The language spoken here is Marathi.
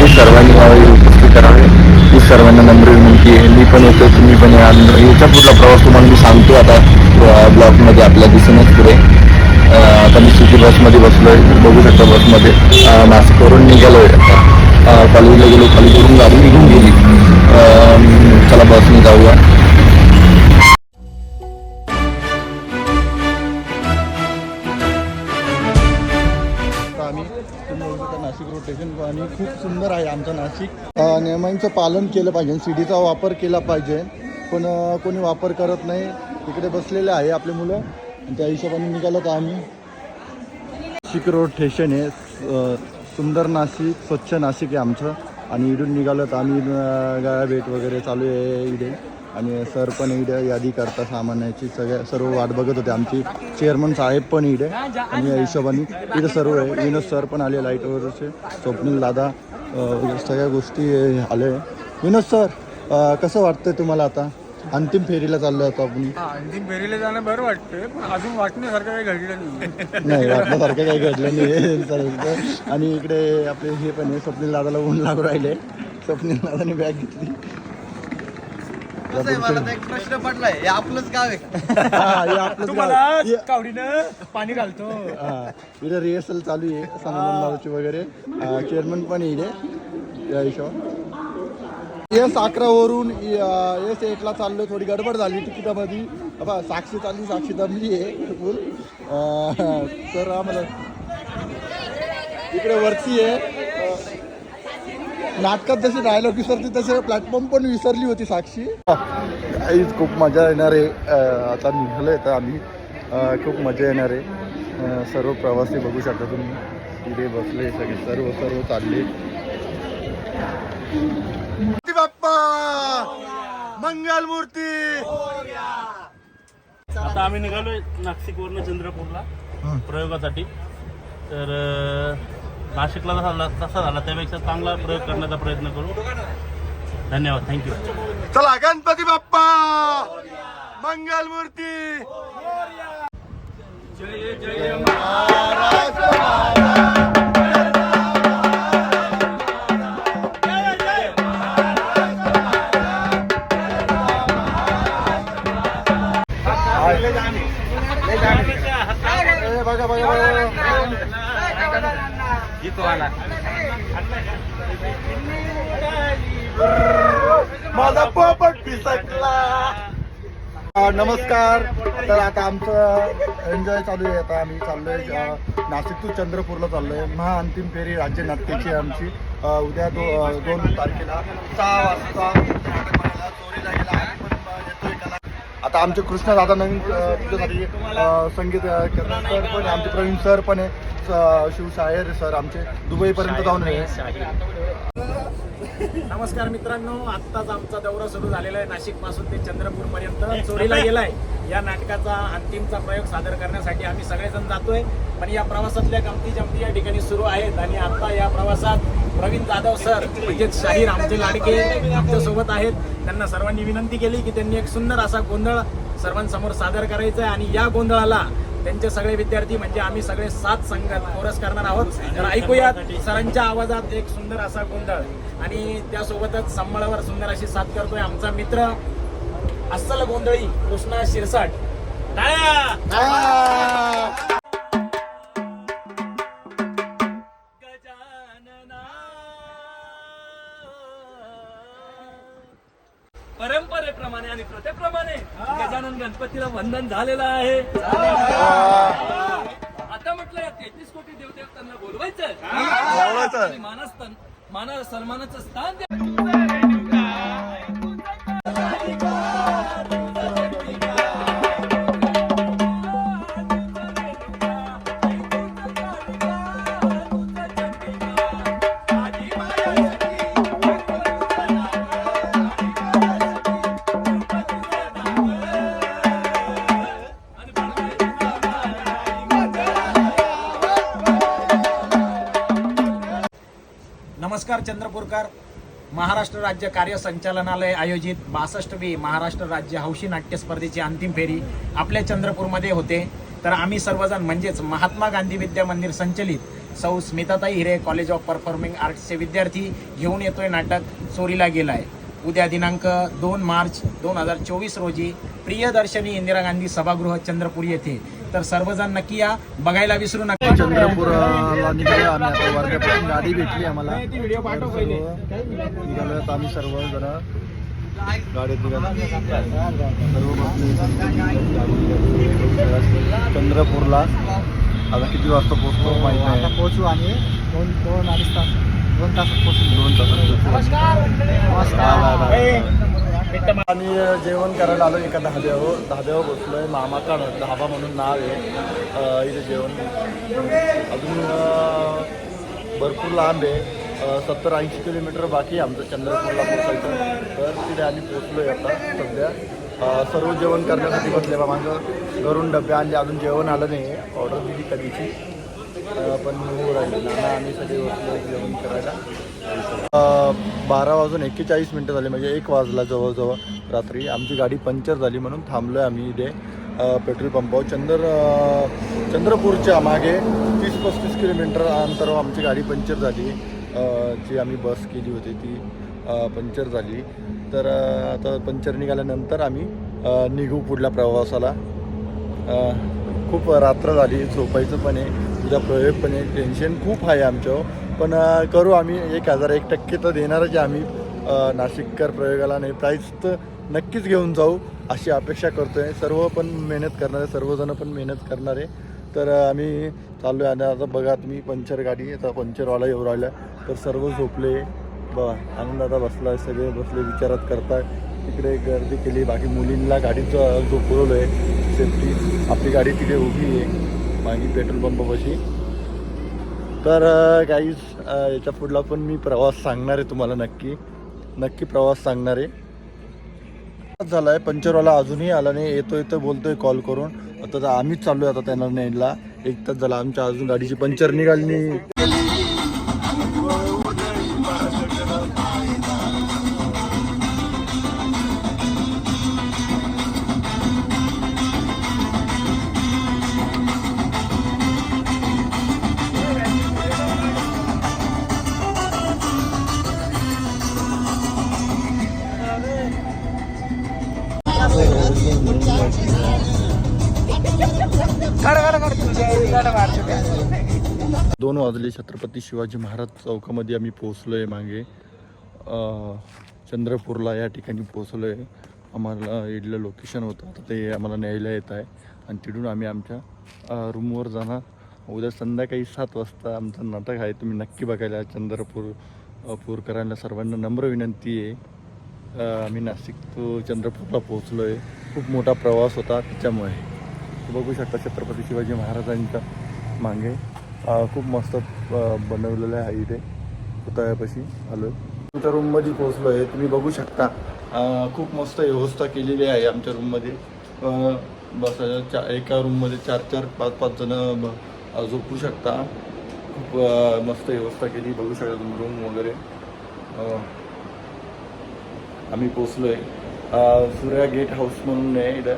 चंद्रपूरमध्ये सर्वांनी यावेळी उपस्थित करावे ही सर्वांना नम्र विनंती आहे. मी पण येतो तुम्ही पण या. याचा पुढला प्रवास तुम्हाला मी सांगतो. आता ब्लॉकमध्ये आपल्या दिसूनच पुढे. आता मी सिटी बसमध्ये बसलो आहे बघू शकता बसमध्ये. नाशिकवरून निघालो आहे आता. कॉलेजला गेलो कॉलेजवरून गाडी निघून गेली. चला बसने जाऊया. स्टेशन आणि खूप सुंदर आहे आमचं नाशिक. नियमांचं पालन केलं पाहिजे. सीडीचा वापर केला पाहिजे. पण कोणी वापर करत नाही. तिकडे बसलेले आहे आपले मुलं. आणि त्या हिशोबाने निघालो तर आम्ही. नाशिक रोड स्टेशन आहे. सुंदर नाशिक स्वच्छ नाशिक आहे आमचं. आणि इडून निघालो तर आम्ही गाळा भेट वगैरे चालू आहे इडे आणि सर पण इडे यादी करता सामानाची सगळ्या सर्व वाट बघत होते आमची. चेअरमन साहेब पण इडे आणि या हिशोबाने इथे सर्व आहे. विनोद सर पण आले लाईटवरचे स्वप्नील दादा सगळ्या गोष्टी आले. विनोद सर कसं वाटतं तुम्हाला आता? अंतिम फेरीला चाललो आता आपण. हा, अंतिम फेरीला जाणं बरं वाटतंय पण अजून वाटण्यासारखं काही घडलं नाही नाही वाटण्यासारखं काही घडलं नाही चालेल आणि इकडे आपले हे पण आहे स्वप्नील दादाला ऊन लागू राहिले. स्वप्नील दादाने बॅग घेतली. मला एक प्रश्न पडलाय हे आपलंच गाव आहे. हा, हे आपलंच तुम्हाला गाव. हे- कावडीनं पाणी घालतो. हा, इथे रिहर्सल चालू आहे वगैरे. चेअरमन पण आहे इथे या हिशोबात एस अकरावरून एस एटला चाललो थोडी गडबड झाली तिकिटामध्ये. बाबा साक्षी चालली साक्षी दमली आहे फुल तर आम्हाला इकडे वरती आहे. नाटकात जशी डायलॉग विसरते तसे प्लॅटफॉर्म पण विसरली होती साक्षी. आईज खूप मजा येणार आहे. आता निघालोय तर आम्ही. खूप मजा येणार आहे. सर्व प्रवासी बघू शकता तुम्ही. तिथे बसले सगळे सर्व सर्व चालले. बाप्पा मंगल मूर्ती आता आम्ही निघालोय नाशिकवरनं चंद्रपूरला प्रयोगासाठी तर नाशिकला जसा झाला तसा झाला त्यापेक्षा चांगला प्रयोग करण्याचा प्रयत्न करू धन्यवाद थँक्यू चला गणपती बाप्पा मंगल मूर्ती ए, माझा पोपट पिसकला. नमस्कार. तर आता आमचं एन्जॉय चालू आहे. आता आम्ही चाललोय नाशिक टू चंद्रपूरला चाललोय. महा अंतिम फेरी राज्य नाट्याची आमची. उद्या दो दोन तारखेला सहा वाजता नाटक बघायला चोरीला गेला आम्ही पण अ, येतोय कला आता आमचे कृष्ण दादा नवीन तुझ्यासाठी संगीत सर पण आमचे प्रवीण सर पण आहे शिवशाहीर सर आमचे. दुबईपर्यंत जाऊन आहे नमस्कार मित्रांनो आत्ताच आमचा दौरा सुरू झालेला आहे. नाशिकपासून ते चंद्रपूर पर्यंत चोरीला गेलाय. या नाटकाचा अंतिमचा प्रयोग सादर करण्यासाठी आम्ही सगळेजण जातोय. पण या प्रवासातल्या गमती जमती या ठिकाणी सुरू आहेत. आणि आता या प्रवासात प्रवीण जाधव सर म्हणजेच शाहीर आमचे लाडके आमच्यासोबत आहेत. त्यांना सर्वांनी विनंती केली की त्यांनी एक सुंदर असा गोंधळ सर्वांसमोर सादर करायचा आहे. आणि या गोंधळाला त्यांचे सगळे विद्यार्थी म्हणजे आम्ही सगळे सात संघात कोरस करणार आहोत. तर ऐकूयात सरांच्या आवाजात एक सुंदर असा गोंधळ. आणि त्यासोबतच संबळावर सुंदर अशी साथ करतोय आमचा मित्र अस्सल गोंधळी कृष्णा शिरसाट. टाळ्या! वंदन झालेलं आहे. आता म्हटलं या तेहतीस कोटी देवदेवतांना बोलवायचं आणि मानस्थान माना सन्मानाचं स्थान नमस्कार चंद्रपूरकर. महाराष्ट्र राज्य कार्य संचालनालय आयोजित बासष्टवी महाराष्ट्र राज्य हौशी नाट्य स्पर्धेची अंतिम फेरी आपल्या चंद्रपूरमध्ये होते. तर आम्ही सर्वजण म्हणजेच महात्मा गांधी विद्या मंदिर संचलित सौ Smitatai Hire college of performing आर्ट्सचे विद्यार्थी घेऊन येतोय नाटक चोरीला गेलाय. उद्या दिनांक दोन मार्च दोन हजार चोवीस रोजी प्रियदर्शनी इंदिरा गांधी सभागृह चंद्रपूर येथे. तर सर्वजण नक्की या. बघायला विसरू नका. वर्ध्यापासून गाडी भेटली आम्हाला. आम्ही सर्व सर्व बसले. चंद्रपूरला. आता किती वाजता पोहोचतो माहिती नाही. पोहोचू आम्ही दोन दोन अडीच तास दोन तास पोहोचू. दोन तास आम्ही जेवण करायला आलो एका धाब्यावर. धाब्यावर आहे मामाकाड धाबा म्हणून नाव आहे. इथे जेवण. अजून भरपूर लांब आहे. सत्तर ऐंशी किलोमीटर बाकी आहे आमचं चंद्रपूरला पोचायचं तर तिथे आम्ही आहे आता सध्या. सर्व जेवण करण्यासाठी बसले बा माझं घरून डबे आणले. अजून जेवण आलं नाही ऑर्डर दिली कधीची. पण हो नाना आम्ही सगळे बसलो जेवण करायला. बारा वाजून एक्केचाळीस मिनटं झाली म्हणजे एक वाजला जवळजवळ रात्री. आमची गाडी पंक्चर झाली म्हणून थांबलो आहे आम्ही इथे पेट्रोल पंपावर. चंद्र चंद्रपूरच्या मागे तीस पस्तीस किलोमीटर अंतरावर आमची गाडी पंक्चर झाली. जी आम्ही बस केली होती ती पंक्चर झाली. तर आता पंक्चर निघाल्यानंतर आम्ही निघू पुढल्या प्रवासाला. खूप रात्र झाली झोपायचं पण आहे. उद्या प्रयोग पण एक टेन्शन खूप आहे आमच्यावर पण करू आम्ही एक हजार एक टक्के तर देणारच आहे आम्ही नाशिककर प्रयोगाला नाही प्राईज तर नक्कीच घेऊन जाऊ अशी अपेक्षा करतो आहे सर्व पण मेहनत करणारे सर्वजण पण मेहनत करणारे. तर आम्ही चाललो आहे आणि आता बघा तुम्ही पंचर गाडी आता पंचरवाला येऊ राहिला. तर सर्व झोपले. बघा आनंद आता बसला सगळे बसले विचारात करताय. तिकडे गर्दी केली बाकी मुलींना गाडीचं झोपवलं आहे सेफ्टी आपली गाडी तिथे उभी आहे. मागे पेट्रोल पंपापाशी. तर काहीच याच्या पुढला पण मी प्रवास सांगणार आहे तुम्हाला नक्की. नक्की प्रवास सांगणार आहे. झाला आहे पंचरवाला अजूनही आला नाही. येतो येतो बोलतोय कॉल करून. आता आम्हीच चाललो आहे आता त्यांना नेला एक तास झाला आमच्या अजून गाडीची पंचर निघाली नाही. दोन वाजले छत्रपती शिवाजी महाराज चौकामध्ये आम्ही पोहोचलो आहे मागे चंद्रपूरला या ठिकाणी पोहोचलो आहे आम्हाला इडलं लोकेशन होतं. आता ते आम्हाला न्यायला येत आहे. आणि तिथून आम्ही आमच्या रूमवर जाणार. उद्या संध्याकाळी सात वाजता आमचं नाटक आहे. तुम्ही नक्की बघायला चंद्रपूर पूरकरांना सर्वांना नम्र विनंती आहे. आम्ही नाशिक तो चंद्रपूरला पोहोचलो आहे खूप मोठा प्रवास होता त्याच्यामुळे बघू शकता छत्रपती शिवाजी महाराजांच्या मागे. खूप मस्त बनवलेलं आहे इथे. पुतळ्यापाशी आलो. आमच्या रूममध्ये पोहोचलो आहे तुम्ही बघू शकता. खूप मस्त व्यवस्था केलेली आहे आमच्या रूममध्ये बस बसायला चा एका रूममध्ये चार चार पाच पाच जण झोपू शकता. खूप मस्त व्यवस्था केली. बघू शकता तुम्ही रूम वगैरे. आम्ही पोचलो आहे सूर्या गेट हाऊस म्हणून आहे इथं